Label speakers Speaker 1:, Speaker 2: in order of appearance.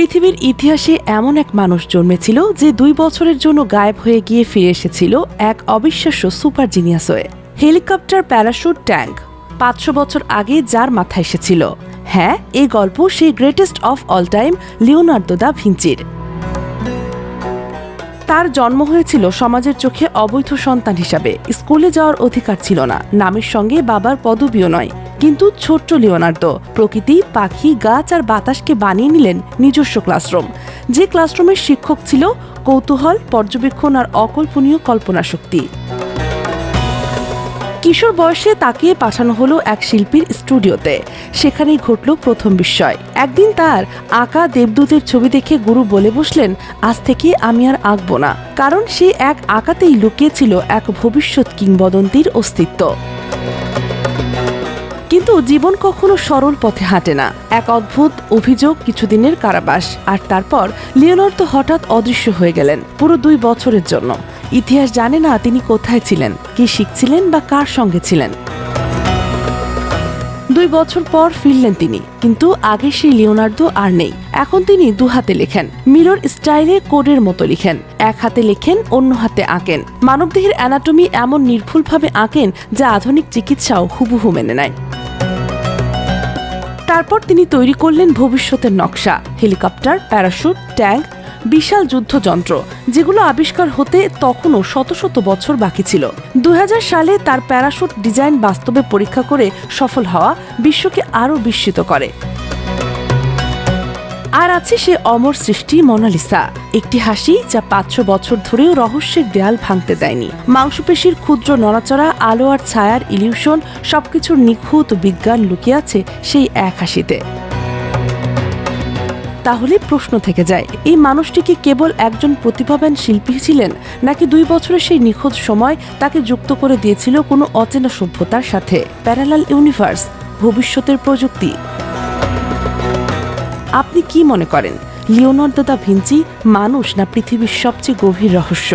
Speaker 1: পৃথিবীর ইতিহাসে এমন এক মানুষ জন্মেছিল যে দুই বছরের জন্য গায়েব হয়ে গিয়ে ফিরে এসেছিল এক অবিশ্বাস্য সুপার জিনিয়াস হয়ে। Helicopter parachute tank. পাঁচশো বছর আগে যার মাথায় এসেছিল। হ্যাঁ এই গল্প সেই greatest of all time Leonardo da ভিঞ্চির। তার জন্ম হয়েছিল সমাজের চোখে অবৈধ সন্তান হিসাবে। স্কুলে যাওয়ার অধিকার ছিল না। নামের সঙ্গে বাবার পদবিও নয়। কিন্তু ছোট্ট লিওনার্দো, প্রকৃতি, পাখি, গাছ আর বাতাসকে বানিয়ে নিলেন নিজস্ব ক্লাসরুম। যে ক্লাসরুমের শিক্ষক ছিল কৌতূহল, পর্যবেক্ষণ আর অকল্পনীয় কল্পনা শক্তি। কিশোর বয়সে তাকে পাঠানো হলো এক শিল্পীর স্টুডিওতে। সেখানেই ঘটল প্রথম বিস্ময়। একদিন তার আঁকা দেবদূতের ছবি দেখে গুরু বলে বসলেন, আজ থেকে আমি আর আঁকবো না। কারণ সে এক আঁকাতেই লুকিয়েছিল এক ভবিষ্যৎ কিংবদন্তির অস্তিত্ব। কিন্তু জীবন কখনো সরল পথে হাঁটে না। এক অদ্ভুত অভিযোগ কিছুদিনের কারাবাস। আর তারপর লিওনার্দো হঠাৎ অদৃশ্য হয়ে গেলেন, পুরো দুই বছরের জন্য। ইতিহাস জানে না তিনি কোথায় ছিলেন, কি শিখছিলেন বা কার সঙ্গে ছিলেন। দুই বছর পর ফিরলেন তিনি, কিন্তু আগে সেই লিওনার্দো আর নেই। এখন তিনি দু হাতে লেখেন, মিরর স্টাইলে কোডের মতো লিখেন। এক হাতে লেখেন, অন্য হাতে আঁকেন। মানবদেহের অ্যানাটমি এমন নির্ভুলভাবে আঁকেন যা আধুনিক চিকিৎসাও হুবহু মেনে নেয়। তারপর তিনি তৈরি করলেন ভবিষ্যতের নকশা, হেলিকপ্টার, প্যারাশুট, ট্যাঙ্ক, বিশাল যুদ্ধযন্ত্র, যেগুলো আবিষ্কার হতে তখনও শত শত বছর বাকি ছিল। দু হাজার সালে তার প্যারাশুট ডিজাইন বাস্তবে পরীক্ষা করে সফল হওয়া বিশ্বকে আরও বিস্মিত করে। আর আছে সে অমর সৃষ্টি মোনালিসা। একটি হাসি যা পাঁচশো বছর ধরেও রহস্যের দেয়াল ভাঙতে দেয়নি। মাংসপেশির ক্ষুদ্র নড়াচড়া, আলো আর ছায়ার ইলিউশন সবকিছুর নিখুঁত বিজ্ঞান লুকিয়ে আছে সেই এক হাসিতে। তাহলে প্রশ্ন থেকে যায়, এই মানুষটি কি কেবল একজন প্রতিভাবান শিল্পী ছিলেন, নাকি দুই বছরের সেই নিখোঁজ সময় তাকে যুক্ত করে দিয়েছিল কোনো অচেনা সভ্যতার সাথে? প্যারালাল ইউনিভার্স, ভবিষ্যতের প্রযুক্তি। আপনি কি মনে করেন লিওনার্দো দা ভিঞ্চি মানুষ না পৃথিবীর সবচেয়ে গভীর রহস্য?